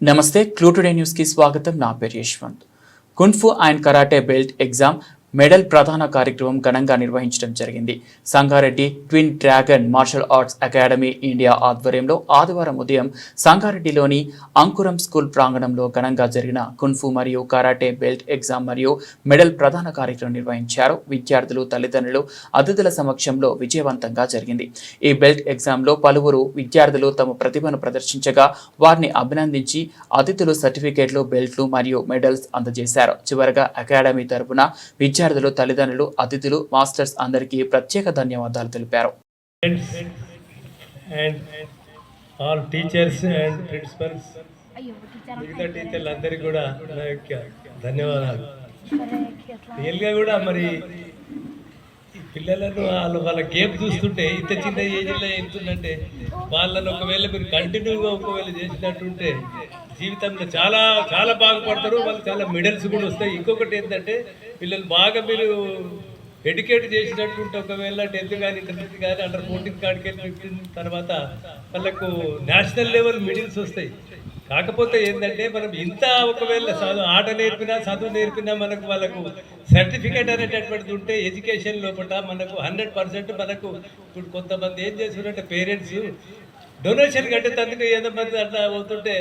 నమస్తే clue today న్యూస్కి స్వాగతం నా పేరు Yashwanth kung fu and karate belt exam medal ప్రధాన కార్యక్రమం ఘనంగా నిర్వహించడం జరిగింది. Sangareddy twin dragon martial arts academy India ఆధ్వర్యంలో ఆదివారం ఉదయం సంగారెడ్డిలోని అంకురం స్కూల్ ప్రాంగణంలో ఘనంగా జరిగిన కున్ఫు మరియు కరాటే బెల్ట్ ఎగ్జామ్ మరియు మెడల్ ప్రధాన కార్యక్రమం నిర్వహించారు. విద్యార్థులు తల్లిదండ్రులు అతిథుల సమక్షంలో విజయవంతంగా జరిగింది. ఈ బెల్ట్ ఎగ్జామ్లో పలువురు విద్యార్థులు తమ ప్రతిభను ప్రదర్శించగా వారిని అభినందించి అతిథులు సర్టిఫికేట్లు బెల్ట్లు మరియు మెడల్స్ అందజేశారు. చివరగా అకాడమీ తరపున విద్యార్థులు తల్లిదండ్రులు అతిథులు మాస్టర్స్ అందరికీ ప్రత్యేక ధన్యవాదాలు తెలిపారు. మిగతా టీచర్లు అందరికీ కూడా నా యొక్క ధన్యవాదాలు. రియల్గా కూడా మరి పిల్లలను వాళ్ళు వాళ్ళ గేమ్ చూస్తుంటే ఇంత చిన్న ఏజ్లో వెళ్తుందంటే వాళ్ళని ఒకవేళ మీరు కంటిన్యూగా ఒకవేళ చేసినట్టుంటే జీవితంలో చాలా చాలా బాగుపడతారు. వాళ్ళు చాలా మెడల్స్ కూడా వస్తాయి. ఇంకొకటి ఏంటంటే పిల్లలు బాగా మీరు ఎడ్యుకేట్ చేసినట్టుంటే ఒకవేళ టెన్త్ కానీ ఇంటర్మీడియట్ కానీ అండర్ ఫోర్టీన్ కాడికి వెళ్ళి ఫిఫ్టీన్ తర్వాత వాళ్ళకు నేషనల్ లెవెల్ మిడిల్స్ వస్తాయి. కాకపోతే ఏంటంటే మనం ఇంత ఒకవేళ చదువు ఆట నేర్పినా చదువు నేర్పినా మనకు వాళ్ళకు సర్టిఫికేట్ అనేటటువంటిది ఉంటే ఎడ్యుకేషన్ లోపల మనకు హండ్రెడ్ పర్సెంట్ మనకు ఇప్పుడు కొంతమంది ఏం చేస్తున్నారంటే పేరెంట్స్ డొనేషన్ కట్టేటందుకు ఏదో మంది అట్లా అవుతుంటే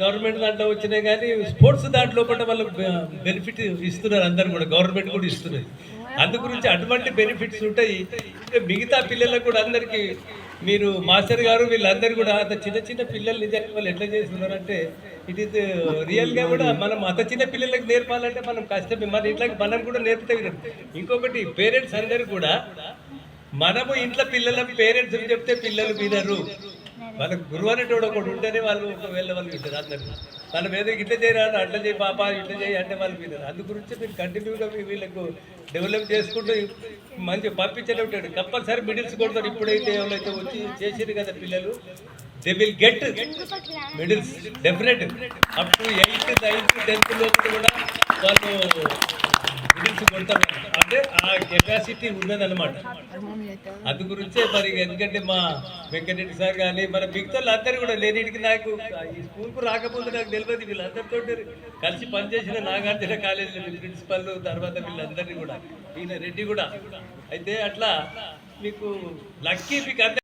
గవర్నమెంట్ దాంట్లో వచ్చినాయి కానీ స్పోర్ట్స్ దాంట్లో పట్ల వాళ్ళకు బెనిఫిట్ ఇస్తున్నారు అందరు కూడా గవర్నమెంట్ కూడా ఇస్తున్నది. అందు గురించి అటువంటి బెనిఫిట్స్ ఉంటాయి. ఇంకా మిగతా పిల్లలకు కూడా అందరికీ మీరు మాస్టర్ గారు వీళ్ళందరూ కూడా అంత చిన్న చిన్న పిల్లలు నిజంగా వాళ్ళు ఎట్లా చేస్తున్నారంటే ఇట్ ఈస్ రియల్గా కూడా మనం అంత చిన్న పిల్లలకు నేర్పాలంటే మనం కష్టమే. మన ఇట్లా మనం కూడా నేర్పితే. ఇంకొకటి పేరెంట్స్ అందరూ కూడా మనము ఇంట్లో పిల్లల పేరెంట్స్ చెప్తే పిల్లలు వినరు. మనకు గురువు అనేటోడు ఒకటి ఉంటేనే వాళ్ళు ఒకవేళ వాళ్ళు వింటారు అందరు. మనం ఏదో ఇట్లా చేయరా అట్లా చేయి పాప ఇట్లా చేయి అంటే వాళ్ళు వినరు. అందు గురించి మీరు కంటిన్యూగా మీ వీళ్ళకు డెవలప్ చేసుకుంటూ మంచిగా పంపించలే ఉంటాడు. కంపల్సరీ మిడిల్స్ కొడతారు. ఇప్పుడైతే ఎవరైతే వచ్చి చేసారు కదా పిల్లలు they will get medals definite up to eighth ninth tenth లోపల కూడా వాళ్ళు మిడిల్స్ కొడతారు. అంటే కెపాసిటీ ఉన్నదన్నమాట. అందు గురించే మరి ఎందుకంటే మా వెంకటరెడ్డి సార్ కానీ మన మిగతా అందరూ కూడా లేనిటికి నాకు ఈ స్కూల్కు రాకపోతే నాకు తెలియదు వీళ్ళందరితో కలిసి పనిచేసిన నాగార్జున కాలేజీలో ప్రిన్సిపల్ తర్వాత వీళ్ళందరినీ కూడా ఈయన రెడ్డి కూడా. అయితే అట్లా మీకు లక్కీ మీకు